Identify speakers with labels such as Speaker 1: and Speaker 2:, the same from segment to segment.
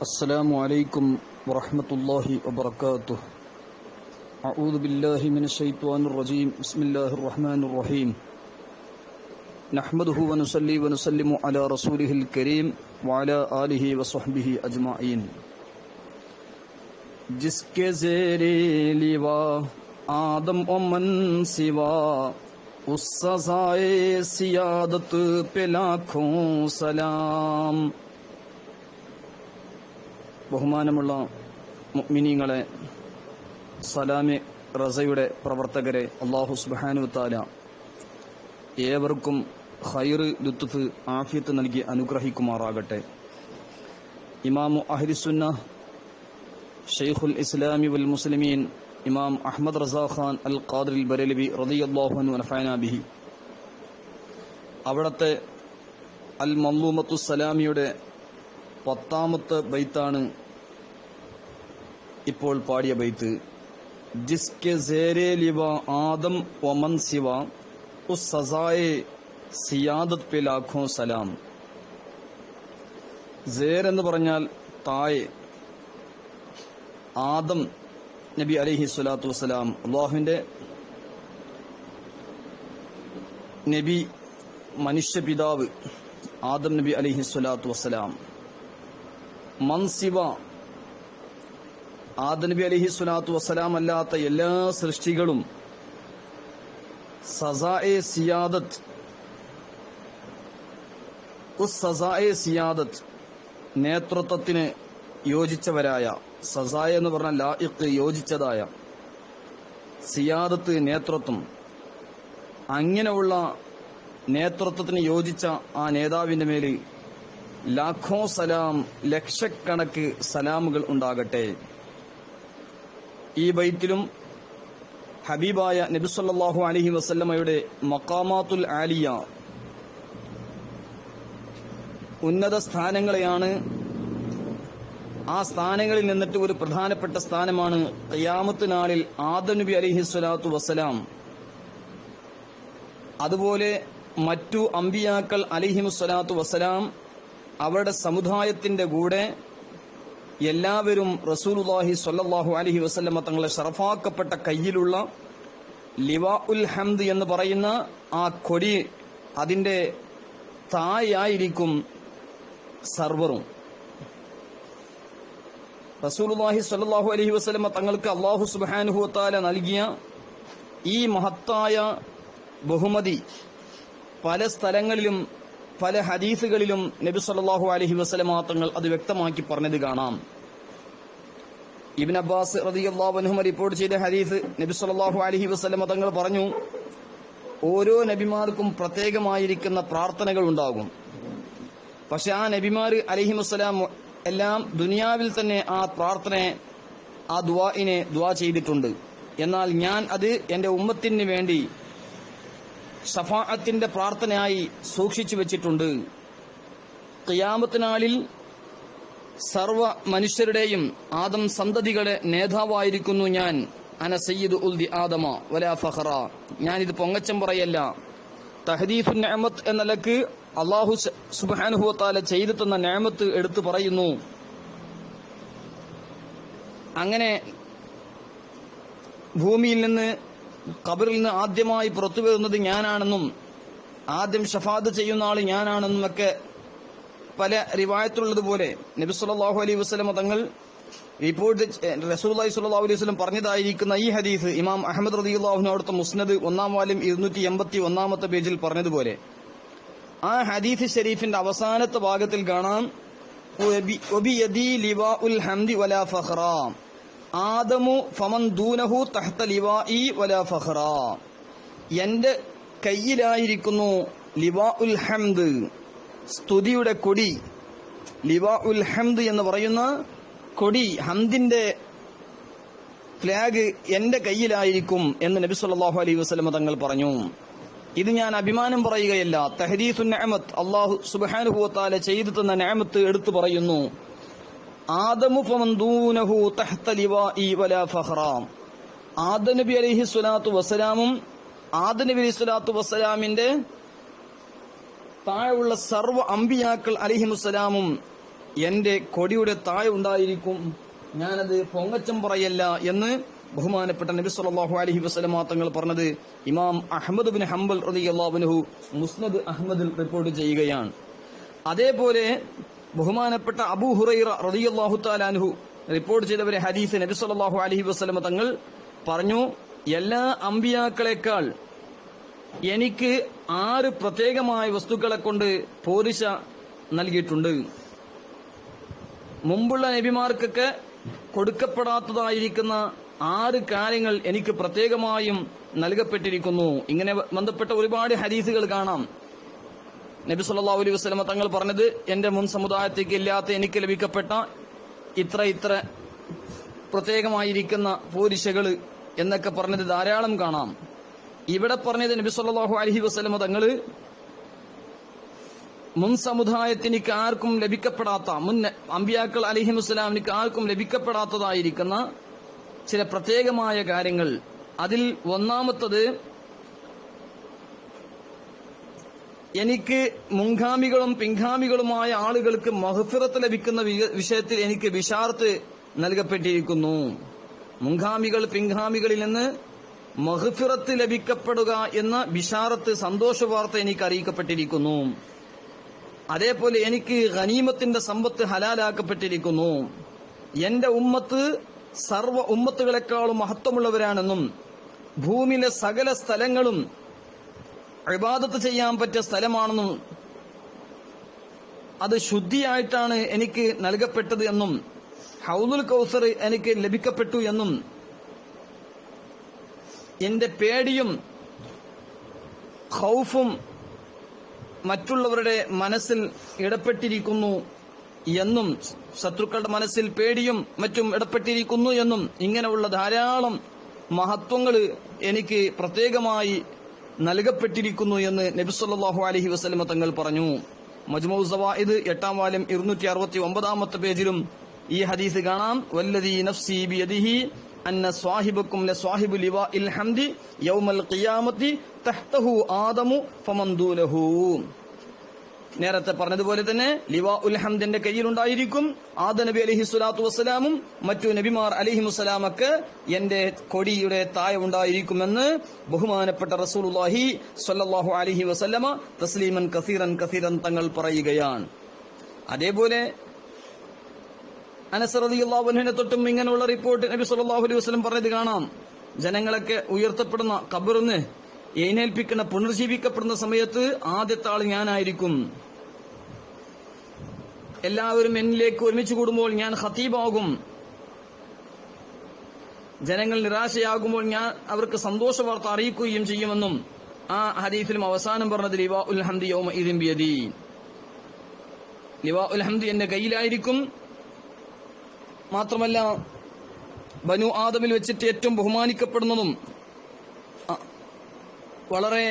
Speaker 1: السلام عليكم ورحمة الله وبركاته. أعوذ بالله من الشيطان الرجيم. بسم الله الرحمن الرحيم. نحمده ونصلي ونسلم على رسوله الكريم وعلى آله وصحبه أجمعين. جس کے زیر لیوا آدم ومن سوا اس سزائے سیادت پہ لاکھوں سلام. ബഹുമാനമുള്ള മിനിങ്ങളെ സലാമി റസയുടെ പ്രവർത്തകരെ അള്ളാഹു സുബാനു താല ഏവർക്കും ഹൈർ ലുത്തുഫ് ആഫിയത്ത് നൽകി അനുഗ്രഹിക്കുമാറാകട്ടെ. ഇമാമു അഹ്ലിസുന്ന ഷെയ്ഖുൽ ഇസ്ലാമി വൽ മുസ്ലിമീൻ ഇമാം അഹമ്മദ് റസാ ഖാൻ അൽ ഖാദിൽ ബരലബി റളിയല്ലാഹു അൻഹു നഫഅന ബിഹി. അവിടത്തെ അൽ മല്ലൂമത്തു പത്താമത്തെ ബൈത്താണ് ഇപ്പോൾ പാടിയ ബൈത്ത്. ജിസ്കെ സേരെ ലിവ ആദം വമൻ സിവ ഉസ് സസായെ സിയാദത്ത് പെ ലാഖോ സലാം. സേർ എന്ന് പറഞ്ഞാൽ തായ്. ആദം നബി അലൈഹി സ്വലാത്തു വസ്സലാം അള്ളാഹുവിന്റെ നബി മനുഷ്യപിതാവ് ആദം നബി അലൈഹി സ്വലാത്തു വസ്സലാം. മൻസിവ ആദനബി നബി അലൈഹി സ്വലാത്തു വസ്സലാം അല്ലാത്ത എല്ലാ സൃഷ്ടികളും സസായെ സിയാദത്ത് സസായെ സിയാദത്ത് നേതൃത്വത്തിന് യോജിച്ചവരായ സസായ എന്ന് പറഞ്ഞ ലായിക്ക് യോജിച്ചതായ സിയാദത്ത് നേതൃത്വം അങ്ങനെയുള്ള നേതൃത്വത്തിന് യോജിച്ച ആ നേതാവിന്റെ മേൽ ലാഖോ സലാം ലക്ഷക്കണക്ക് സലാമുകൾ ഉണ്ടാകട്ടെ. ഈ ബൈത്തിലും ഹബീബായ നബിസല്ലാഹു അലഹി വസല്ലമയുടെ മക്കാമാത്തുൽ ആലിയ ഉന്നത സ്ഥാനങ്ങളെയാണ്. ആ സ്ഥാനങ്ങളിൽ നിന്നിട്ട് ഒരു പ്രധാനപ്പെട്ട സ്ഥാനമാണ് ഖിയാമത്ത് നാളിൽ ആദം നബി അലൈഹി സ്വലാത്തു വസ്സലാം. അതുപോലെ മറ്റു അമ്പിയാക്കൾ അലിഹിം സ്വലാത്തു വസ്സലാം അവരുടെ സമുദായത്തിന്റെ കൂടെ എല്ലാവരും റസൂലുല്ലാഹി സ്വല്ലല്ലാഹു അലഹി വസല്ലമ തങ്ങളെ ഷറഫാക്കപ്പെട്ട കയ്യിലുള്ള ലിവാ ഉൽ ഹംദ് എന്ന് പറയുന്ന ആ കൊടി അതിന്റെ തായായിരിക്കും സർവറും. റസൂലുല്ലാഹി സ്വല്ലല്ലാഹു അലഹി വസല്ലമ തങ്ങൾക്ക് അള്ളാഹു സുബ്ഹാനഹു താല നൽകിയ ഈ മഹത്തായ ബഹുമതി പല സ്ഥലങ്ങളിലും പല ഹദീസുകളിലും നബി സല്ലാഹു അലഹി വസല്ലമ തങ്ങൾ അത് വ്യക്തമാക്കി പറഞ്ഞത് കാണാം. ഇബിൻ അബ്ബാസ് റളിയല്ലാഹു അൻഹു റിപ്പോർട്ട് ചെയ്ത ഹദീസ് നബി സല്ലല്ലാഹു അലഹി വസല്ലമ തങ്ങൾ പറഞ്ഞു ഓരോ നബിമാർക്കും പ്രത്യേകമായിരിക്കുന്ന പ്രാർത്ഥനകൾ ഉണ്ടാകും. പക്ഷെ ആ നബിമാർ അലഹി വസ്സലാം എല്ലാം ദുനിയാവിൽ തന്നെ ആ പ്രാർത്ഥനയെ ആ ദുവാഇനെ ദുവാ ചെയ്തിട്ടുണ്ട്. എന്നാൽ ഞാൻ അത് എന്റെ ഉമ്മത്തിന് വേണ്ടി ഷഫാഅത്തിന്റെ പ്രാർത്ഥനയായി സൂക്ഷിച്ചു വെച്ചിട്ടുണ്ട്. ഖിയാമത്തിനാളിൽ സർവ മനുഷ്യരുടെയും ആദം സന്തതികളെ നേതാവായിരിക്കുന്നു ഞാൻ. അന സയ്യിദ് ഉൽ ദി ആദമ വലാ ഫഖറ. ഞാനിത് പൊങ്ങച്ചം പറയല്ല. തഹദീഫു നിഅമത്ത് എന്ന നിലയ്ക്ക് അള്ളാഹു സുബ്ഹാനഹു വതആല ചെയ്തു തന്ന നിഅമത്ത് എടുത്തു പറയുന്നു. അങ്ങനെ ഭൂമിയിൽ നിന്ന് ഖബറിൽ നിന്ന് ആദ്യമായി പുറത്തു വരുന്നത് ഞാനാണെന്നും ആദ്യം ഷഫാദ് ചെയ്യുന്ന ആൾ ഞാനാണെന്നും ഒക്കെ പല റിവായത്തുള്ളതുപോലെ നബി സല്ലല്ലാഹു അലൈഹി വസല്ലം തങ്ങൾ റിപ്പോർട്ട് റസൂലുള്ളാഹി സുല്ലാഹു അലൈഹി വസ്ലം പറഞ്ഞതായിരിക്കുന്ന ഈ ഹദീസ് ഇമാം അഹമ്മദ് റളിയല്ലാഹു അവിടുത്തെ മുസ്നദ് ഒന്നാം വാലും ഇരുന്നൂറ്റി എൺപത്തി ഒന്നാമത്തെ പേജിൽ പറഞ്ഞതുപോലെ. ആ ഹദീഫ് ഷെരീഫിന്റെ അവസാനത്തെ ഭാഗത്തിൽ കാണാം ഹംദി വലാ ആദമു ഫമൻ ദൂനഹു തഹ്ത ലിവാ ഇ വല ഫഹ്റ എന്റെ കയ്യിലായിരിക്കുന്നു ലിവാ ഉൽ ഹംദ്. സ്തുതിയുടെ കൊടി. ലിവാ ഉൽ ഹംദ് എന്ന് പറയുന്ന കൊടി ഹംദിന്റെ ഫ്ലാഗ് എന്റെ കയ്യിലായിരിക്കും എന്ന് നബി സല്ലാഹു അലൈഹി വസ്ലമ തങ്ങൾ പറഞ്ഞു. ഇത് ഞാൻ അഭിമാനം പറയുകയല്ല. തഹദീസു നഅമത്ത്. അള്ളാഹു സുബ്ഹാനഹു വതആല ചെയ്തു തന്ന നഅമത്ത് എടുത്തു പറയുന്നു. ആദമു ഫമൻ ദൂനഹു തഹ്ത ലിവാഇ വലാ ഫഖറ ആദം നബി അലൈഹി സ്വലാത്തു വസ്സലാമും ആദനബി അലൈഹി സ്വലാത്തു വസ്സലാമിന്റെ താഴെയുള്ള സർവ അമ്പിയാക്കൾ അലിഹിമുസലാമും എന്റെ കൊടിയുടെ താഴെ ഉണ്ടായിരിക്കും. ഞാനത് പൊങ്ങച്ചം പറയല്ല എന്ന് ബഹുമാനപ്പെട്ട നബി സല്ലല്ലാഹു അലഹി വസല്ലമ തങ്ങൾ പറഞ്ഞത് ഇമാം അഹമ്മദ് ബിൻ ഹംബൽ റളിയല്ലാഹു മുസ്നദ് അഹമ്മദിൽ റിപ്പോർട്ട് ചെയ്യുകയാണ്. അതേപോലെ ബഹുമാനപ്പെട്ട അബൂ ഹുറൈറ റളിയല്ലാഹു താലാൻഹു റിപ്പോർട്ട് ചെയ്തവരെ ഹദീസ് നബി സല്ലല്ലാഹു അലഹി വസ്ലമ തങ്ങൾ പറഞ്ഞു എല്ലാ അമ്പിയാക്കളെക്കാൾ എനിക്ക് ആറ് പ്രത്യേകമായ വസ്തുക്കളെ കൊണ്ട് പോരിശ നൽകിയിട്ടുണ്ട്. മുമ്പുള്ള നബിമാർക്കൊക്കെ കൊടുക്കപ്പെടാത്തതായിരിക്കുന്ന ആറ് കാര്യങ്ങൾ എനിക്ക് പ്രത്യേകമായും നൽകപ്പെട്ടിരിക്കുന്നു. ഇങ്ങനെ ബന്ധപ്പെട്ട ഒരുപാട് ഹദീസുകൾ കാണാം. നബി സല്ലാ അലൈഹി വസ്ലമ തങ്ങൾ പറഞ്ഞത് എന്റെ മുൻ സമുദായത്തേക്ക് ഇല്ലാത്ത എനിക്ക് ലഭിക്കപ്പെട്ട ഇത്ര ഇത്ര പ്രത്യേകമായിരിക്കുന്ന പോരിശകൾ എന്നൊക്കെ പറഞ്ഞത് ധാരാളം കാണാം. ഇവിടെ പറഞ്ഞത് നബി സല്ലാഹു അലഹി വസ്ലമ തങ്ങൾ മുൻ സമുദായത്തിനിക്ക് ആർക്കും ലഭിക്കപ്പെടാത്ത മുൻ അമ്പിയാക്കൾ അലഹി മുസ്ലാമിനിക്ക് ആർക്കും ലഭിക്കപ്പെടാത്തതായിരിക്കുന്ന ചില പ്രത്യേകമായ കാര്യങ്ങൾ. അതിൽ ഒന്നാമത്തത് എനിക്ക് മുൻഗാമികളും പിൻഗാമികളുമായ ആളുകൾക്ക് മഹഫിറത്ത് ലഭിക്കുന്ന വിഷയത്തിൽ എനിക്ക് വിശാർത്ത് നൽകപ്പെട്ടിരിക്കുന്നു. മുൻഗാമികൾ പിൻഗാമികളിൽ നിന്ന് മഹഫിറത്ത് ലഭിക്കപ്പെടുക എന്ന വിശാറത്ത് സന്തോഷ വാർത്ത എനിക്ക് അറിയിക്കപ്പെട്ടിരിക്കുന്നു. അതേപോലെ എനിക്ക് ഖനീമത്തിന്റെ സമ്പത്ത് ഹലാലാക്കപ്പെട്ടിരിക്കുന്നു. എന്റെ ഉമ്മത്ത് സർവ ഉമ്മത്തുകളെക്കാളും മഹത്വമുള്ളവരാണെന്നും ഭൂമിയിലെ സകല സ്ഥലങ്ങളും ഇബാദത്ത് ചെയ്യാൻ പറ്റിയ സ്ഥലമാണെന്നും അത് ശുദ്ധിയായിട്ടാണ് എനിക്ക് നൽകപ്പെട്ടത് എന്നും ഹൗദുൽ കൗസർ എനിക്ക് ലഭിക്കപ്പെട്ടു എന്നും എന്റെ പേടിയും ഖൗഫും മറ്റുള്ളവരുടെ മനസ്സിൽ ഇടപെട്ടിരിക്കുന്നു എന്നും ശത്രുക്കളുടെ മനസ്സിൽ പേടിയും മറ്റും ഇടപെട്ടിരിക്കുന്നു എന്നും ഇങ്ങനെയുള്ള ധാരാളം മഹത്വങ്ങൾ എനിക്ക് പ്രത്യേകമായി നൽകപ്പെട്ടിരിക്കുന്നു എന്ന് നബി സല്ലല്ലാഹു അലൈഹി വസല്ലമ തങ്ങൾ പറഞ്ഞു. മജ്മൂ സവായിദ് എട്ടാം വാലം ഇരുന്നൂറ്റി അറുപത്തി ഒമ്പതാമത്തെ പേജിലും ഈ ഹദീസ് കാണാം. വല്ലദീ നഫ്സി ബിയദിഹി അന്ന സ്വാഹിബക്കും ലസ്വാഹിബു ലിവാഇൽ ഹംദി യൗമൽ ഖിയാമത്തി തഹ്തഹു ആദമു ഫമന്ദൂലഹു. നേരത്തെ പറഞ്ഞതുപോലെ തന്നെ ലിവാ ഉൽ ഹംദിന്റെ കയ്യിലുണ്ടായിരിക്കും ആദ നബി അലഹി സ്വലാത്തു വസ്സലാമും മറ്റു നബിമാർ അലഹി മുസ്സലാമക്ക് എന്റെ കൊടിയുടെ തായ ഉണ്ടായിരിക്കുമെന്ന് ബഹുമാനപ്പെട്ട റസൂലുള്ളാഹി സ്വല്ലല്ലാഹു അലൈഹി വസ്ലമ തസ്ലീമൻ കസീറൻ കസീറൻ തങ്ങൾ പറയുകയാണ്. അതേപോലെ അനസ് റളിയല്ലാഹു അൻഹുവിനെ തൊട്ടും ഇങ്ങനെയുള്ള റിപ്പോർട്ട് നബി സല്ലല്ലാഹു അലൈഹി വസ്ലം പറഞ്ഞത് കാണാം. ജനങ്ങളൊക്കെ ഉയർത്തപ്പെടുന്ന കബറിന്ന് എഴുന്നേൽപ്പിക്കുന്ന പുനർജീവിക്കപ്പെടുന്ന സമയത്ത് ആദ്യത്തെ ആൾ ഞാനായിരിക്കും. എല്ലാവരും എന്നിലേക്ക് ഒരുമിച്ച് കൂടുമ്പോൾ ഞാൻ ഹത്തീബാകും ജനങ്ങൾ നിരാശയാകുമ്പോൾ ഞാൻ അവർക്ക് സന്തോഷ വാർത്ത അറിയിക്കുകയും ചെയ്യുമെന്നും ആ ഹരീഫിലും അവസാനം പറഞ്ഞത് ലിവാ ഉൽ ഹംദി യൗമ ഇദിൻ ബിയദി. ലിവാ ഉൽ ഹംദി എന്റെ കയ്യിലായിരിക്കും. മാത്രമല്ല ബനു ആദമിൽ വെച്ചിട്ട് ഏറ്റവും ബഹുമാനിക്കപ്പെടുന്നതും വളരെ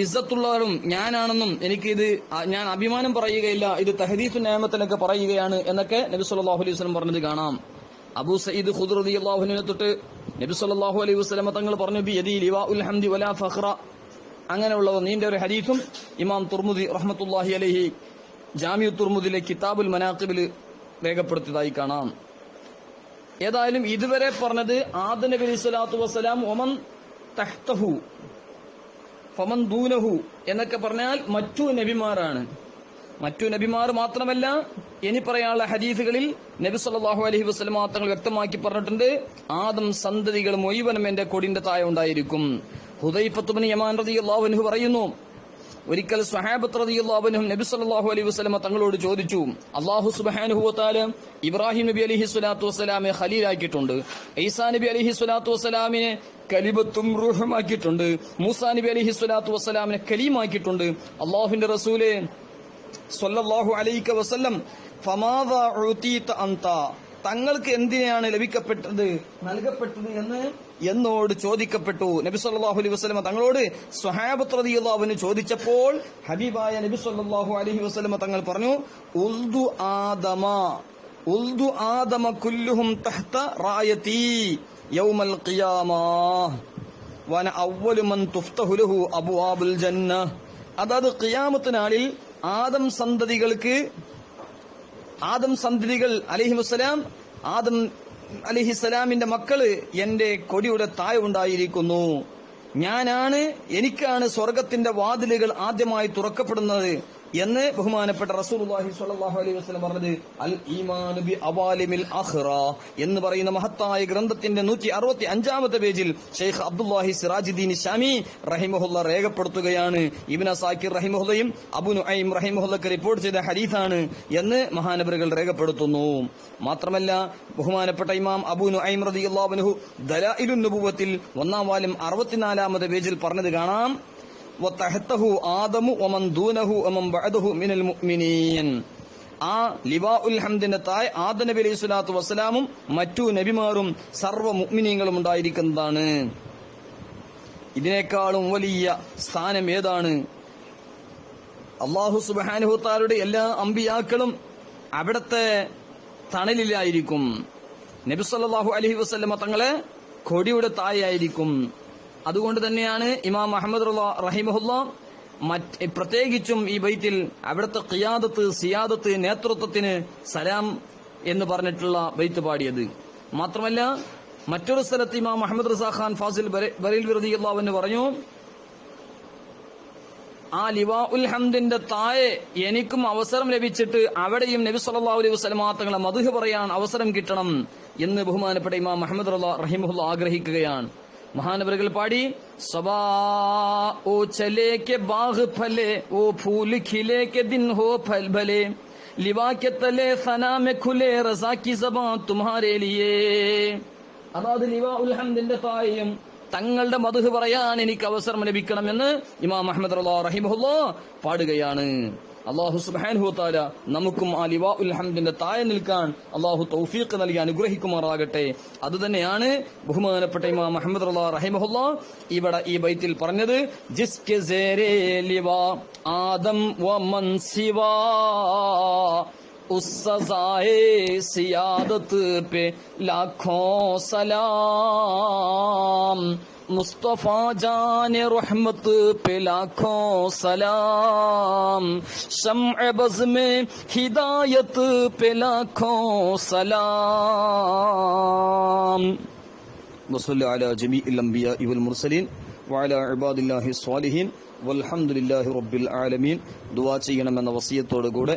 Speaker 1: ഇസ്സത്തുള്ളവരും ഞാനാണെന്നും എനിക്ക് ഇത് ഞാൻ അഭിമാനം പറയുകയില്ല ഇത് തഹദീഫു നിയമത്തിലൊക്കെ പറയുകയാണ് എന്നൊക്കെ നബി സല്ലാഹു അലൈഹി വസ്ലം പറഞ്ഞത് കാണാം. അബൂ സയ്യിദ് റളിയല്ലാഹു അൻഹുവിനെ തൊട്ട് നബി സല്ലാഹു അലൈഹി വസ്ലമ തങ്ങൾ പറഞ്ഞു ബി യദി ലിവാഉൽ ഹംദി വലാ ഫഖ്റ. അങ്ങനെയുള്ള നീണ്ട ഒരു ഹദീസും ഇമാം തുർമുദി റഹ്മത്തുല്ലാഹി അലൈഹി ജാമിഉ തുർമുദിലെ കിതാബുൽ മനാഖിബിൽ രേഖപ്പെടുത്തിയതായി കാണാം. ഏതായാലും ഇതുവരെ പറഞ്ഞത് ആദ നബി അലൈഹി സ്വലാത്തു വസ്സലാം ഒമൻ തഹ്തഹു ഫമൻ ദൂനഹു എന്നൊക്കെ പറഞ്ഞാൽ മറ്റു നബിമാരാണ്. മറ്റു നബിമാർ മാത്രമല്ല ഇനി പറയാനുള്ള ഹദീസുകളിൽ നബി സല്ലാഹു അലഹി വസ്ലം തങ്ങൾ വ്യക്തമാക്കി പറഞ്ഞിട്ടുണ്ട് ആദം സന്തതികളും മുഴുവനും എന്റെ കൊടിന്റെ തായ ഉണ്ടായിരിക്കും. ഹുദൈഫത്തുബ്നു യമാൻ റളിയല്ലാഹു അൻഹു പറയുന്നു ഒരിക്കൽ സഹാബത്രതിയുള്ളവനും നബി സല്ലല്ലാഹു അലൈഹി വസ്ലമ തങ്ങളോട് ചോദിച്ചു അള്ളാഹു സുബ്ഹാനഹു വതആല ഇബ്രാഹിം നബി അലൈഹി സ്വലാത്തു വസ്സലാമെ ഖലീലാക്കിയിട്ടുണ്ട്. ഈസാ നബി അലൈഹി സ്വലാത്തു വസ്സലാമിനെ കലിബത്തും റൂഹമാക്കിയിട്ടുണ്ട്. മൂസാ നബി അലൈഹി സ്വലാത്തു വസ്സലാമിനെ കലീമാക്കിയിട്ടുണ്ട്. അള്ളാഹുവിന്റെ റസൂലെ സൊല്ലാഹു അലൈക്ക വസ്ലം ഫമാദാ അന്ത തങ്ങൾക്ക് എന്തിനാണ് ലഭിക്കപ്പെട്ടത് നൽകപ്പെട്ടത് എന്ന് എന്നോട് ചോദിക്കപ്പെട്ടു. നബി സല്ലല്ലാഹു അലൈഹി വസ്ലമ തങ്ങളോട് സ്വഹാബത്ത് ചോദിച്ചപ്പോൾ ഹബീബായ നബി സല്ലല്ലാഹു അലൈഹി വസ്ലമ തങ്ങൾ പറഞ്ഞു ഉൽദു ആദമ ഉൽദു ആദമ കുല്ലുഹും തഹ്ത റായതി യൗമൽ ഖിയാമ. വന അവ്വലു മൻ തുഫ്തഹു ലഹു അബ്വാബുൽ ജന്ന. അതായത് ഖിയാമത്ത് നാളിൽ ആദം സന്തതികൾക്ക് ആദം സന്തതികൾ അലൈഹിസ്സലാം ആദം അലിഹിസലാമിന്റെ മക്കൾ എന്റെ കൊടിയുടെ താഴെ ഉണ്ടായിരിക്കുന്നു. ഞാനാണ് എനിക്കാണ് സ്വർഗത്തിന്റെ വാതിലുകൾ ആദ്യമായി തുറക്കപ്പെടുന്നത്. എന്ന് ബഹുമാനപ്പെട്ട റസൂലുള്ളാഹി സ്വല്ലല്ലാഹു അലൈഹി വസല്ലം പറഞ്ഞത് അൽ ഈമാനു ബി അവാലിമിൽ എന്ന് പറയുന്ന മഹത്തായ ഗ്രന്ഥത്തിന്റെ നൂറ്റി അറുപത്തി അഞ്ചാമത്തെ പേജിൽ ഷെയ്ഖ് അബ്ദുല്ലാഹി സിറാജുദ്ദീൻ ഷാമി റഹിമഹുല്ല രേഖപ്പെടുത്തുകയാണ്. ഇബ്ന സാക്കിർ റഹിമഹുല്ലയും അബു നുഐം റഹിമഹുല്ലക്ക് റിപ്പോർട്ട് ചെയ്ത ഹരീഫാണ് എന്ന് മഹാനബറുകൾ രേഖപ്പെടുത്തുന്നു. മാത്രമല്ല ബഹുമാനപ്പെട്ട ഇമാം അബു നുഐം റളിയല്ലാഹു അൻഹു ദലായിലുൻ നുബുവത്തിൽ ഒന്നാം വാലും അറുപത്തിനാലാമത്തെ പേജിൽ പറഞ്ഞത് കാണാം. വതഹതഹു ആദമു വമൻ ദൂനഹു വമൻ ബഅദഹു മിനൽ മുഅ്മിനീൻ. ആ ലിവാ ഉൽ ഹംദിന്റെ തായ് ആദ നബി അലൈഹി സ്വലാത്തു വസ്സലാമും മറ്റു നബിമാരും സർവ മുഅ്മിനീങ്ങളും ഉണ്ടായിരിക്കുന്നതാണ്. ഇതിനേക്കാളും വലിയ സ്ഥാനം ഏതാണ്? അള്ളാഹു സുബാനുഹുത്താരുടെ എല്ലാ അമ്പിയാക്കളും അവിടത്തെ തണലിലായിരിക്കും. നബിസല്ലാഹു അലഹി വസ്ലമ തങ്ങളെ കൊടിയുടെ തായായിരിക്കും അതുകൊണ്ട് തന്നെയാണ് ഇമാം അഹമ്മദ് റഹിമഹുല്ല മറ്റ് പ്രത്യേകിച്ചും ഈ ബൈത്തിൽ അവിടുത്തെ ഖിയാദത്ത് സിയാദത്ത് നേതൃത്വത്തിന് സലാം എന്ന് പറഞ്ഞിട്ടുള്ള ബൈത്ത് പാടിയത്. മാത്രമല്ല മറ്റൊരു സ്ഥലത്ത് ഇമാം മുഹമ്മദ് റസാ ഖാൻ ഫാസിൽ ബറീൽ വിറതി എന്ന് പറഞ്ഞു ആ ലിവാ ഉൽ ഹംദിന്റെ താഴെ എനിക്കും അവസരം ലഭിച്ചിട്ട് അവിടെയും നബി സല്ലല്ലാഹു അലൈഹി വസല്ലമ തങ്ങളെ മധുഹ് പറയാൻ അവസരം കിട്ടണം എന്ന് ബഹുമാനപ്പെട്ട ഇമാം മുഹമ്മദ് റഹിമുല്ല ആഗ്രഹിക്കുകയാണ്. മഹാനവറുകൾ പാടി സബാ ഫലേ ഓ ദിൻ ഹോ ഫൽ ഭലേ ഖുലെ തങ്ങളുടെ മധു പറയാൻ എനിക്ക് അവസരം ലഭിക്കണമെന്ന് ഇമാം അഹമ്മദ് റഹിമുല്ലോ പാടുകയാണ്. അള്ളാഹു സുബാൻഹു താല നമുക്കും ആ ലിവാ ഉൽ ഹംദിന്റെ താഴെ നിൽക്കാൻ അള്ളാഹു തൗഫീഖ് നൽകി അനുഗ്രഹിക്കുമാറാകട്ടെ. അത് തന്നെയാണ് ബഹുമാനപ്പെട്ട ഇമാം അഹമ്മദ് റഹിമഹുല്ല ഇവിടെ ഈ ബൈത്തിൽ പറഞ്ഞത് ജിസ്കെ ലിവാ ആദം വ സിവാ. उस सजाए सियादत पे लाखों सलाम मुस्तफ़ा जान रहमत पे लाखों सलाम शम बज में हिदायत पे लाखों सलाम वसल जमी लम्बिया इवल मुरसलिन വാല ഇബാദില്ലാഹി സ്വാലിഹീൻ വൽഹമുല്ലാഹി റബ്ബിൽ ആലമീൻ ദുവാ ചെയ്യണമെന്ന വസിയത്തോടു കൂടെ